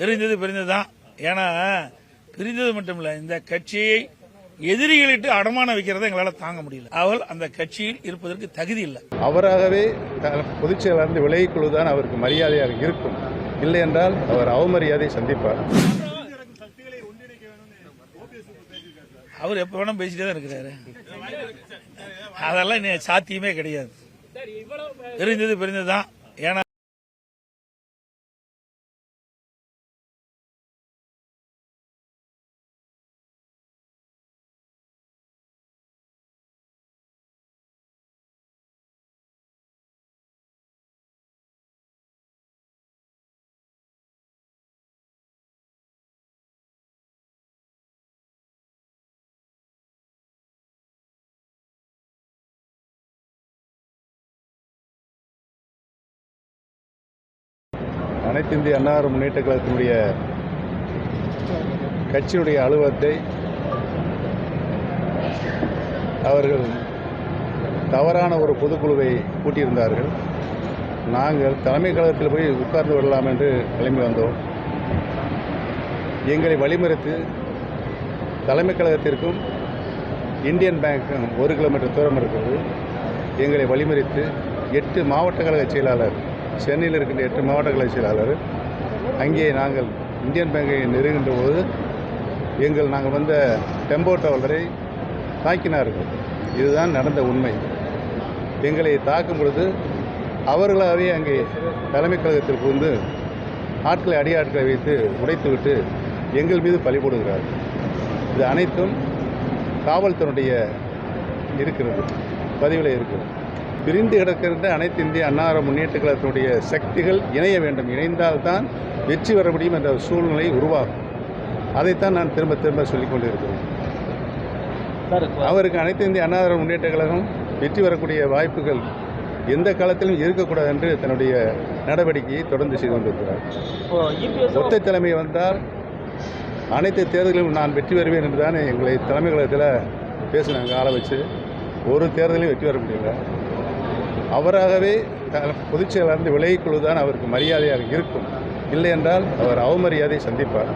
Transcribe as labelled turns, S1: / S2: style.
S1: பிரிந்தது தான் ஏன்னா பிரிந்தது மட்டும் இல்ல இந்த கட்சியை எதிரிகளிட்டு அடமான வைக்கிறதை எங்களால தாங்க முடியல. அவள் அந்த கட்சியில் இருப்பதற்கு தகுதி இல்லை.
S2: அவராகவே பொதுச் செயலாளர் விலகிக் கொள்வதுதான் அவருக்கு மரியாதையாக இருக்கும். இல்லை என்றால் அவர் அவமரியாதை சந்திப்பார்.
S1: அவர் எப்ப வேணா பேசிட்டே தான் இருக்கிறாரு. அதெல்லாம் சாத்தியமே கிடையாது. பிரிந்தது தான் ஏன்னா
S2: அனைத்து இந்திய அன்னார முன்னேற்ற கழகத்தினுடைய கட்சியுடைய அலுவலத்தை அவர்கள் தவறான ஒரு பொதுக்குழுவை கூட்டியிருந்தார்கள். நாங்கள் தலைமை கழகத்தில் போய் உட்கார்ந்து விடலாம் என்று கிளம்பி வந்தோம். எங்களை வழிமறித்து தலைமை கழகத்திற்கும் இந்தியன் பேங்க்கும் ஒரு கிலோமீட்டர் தூரம் இருக்கிறது. எங்களை வழிமறித்து எட்டு மாவட்ட கழக செயலாளர் சென்னையில் இருக்கின்ற எட்டு மாவட்ட செயலாளர். அங்கே நாங்கள் இந்தியன் பேங்கை நெருங்கின்ற போது எங்கள் நாங்கள் வந்த டெம்போ டவலரை தாக்கினார்கள். இதுதான் நடந்த உண்மை. எங்களை தாக்கும் பொழுது அவர்களாகவே அங்கே தலைமை கழகத்திற்கு வந்து ஆட்களை அடியாட்களை வைத்து உடைத்துவிட்டு எங்கள் மீது பழி போடுகிறார்கள். இது அனைத்தும் காவல்துறையுடைய இருக்கிறது. பதிவில் இருக்கிறது. பிரிந்து கிடக்கின்ற அனைத்து இந்திய அன்னார முன்னேற்ற கழகத்தினுடைய சக்திகள் இணைய வேண்டும். இணைந்தால்தான் வெற்றி பெற முடியும் என்ற சூழ்நிலை உருவாகும். அதைத்தான் நான் திரும்ப திரும்ப சொல்லிக் கொண்டிருக்கிறேன். அவருக்கு அனைத்து இந்திய அன்னார முன்னேற்ற கழகம் வெற்றி பெறக்கூடிய வாய்ப்புகள் எந்த காலத்திலும் இருக்கக்கூடாது என்று தன்னுடைய நடவடிக்கையை தொடர்ந்து செய்து கொண்டிருக்கிறார்.
S3: இபிஎஸ்
S2: ஒத்தை தலைமை வந்தால் அனைத்து தேர்தலிலும் நான் வெற்றி பெறுவேன் என்று தானே எங்களை தலைமை கழகத்தில் பேசினாங்க ஆள வச்சு. ஒரு தேர்தலையும் வெற்றி பெற முடியல. அவராகவே பொதுச் செயலாளர் விலகிக் கொள்வதுதான் அவருக்கு மரியாதையாக இருக்கும். இல்லை என்றால் அவர் அவமரியாதை சந்திப்பார்.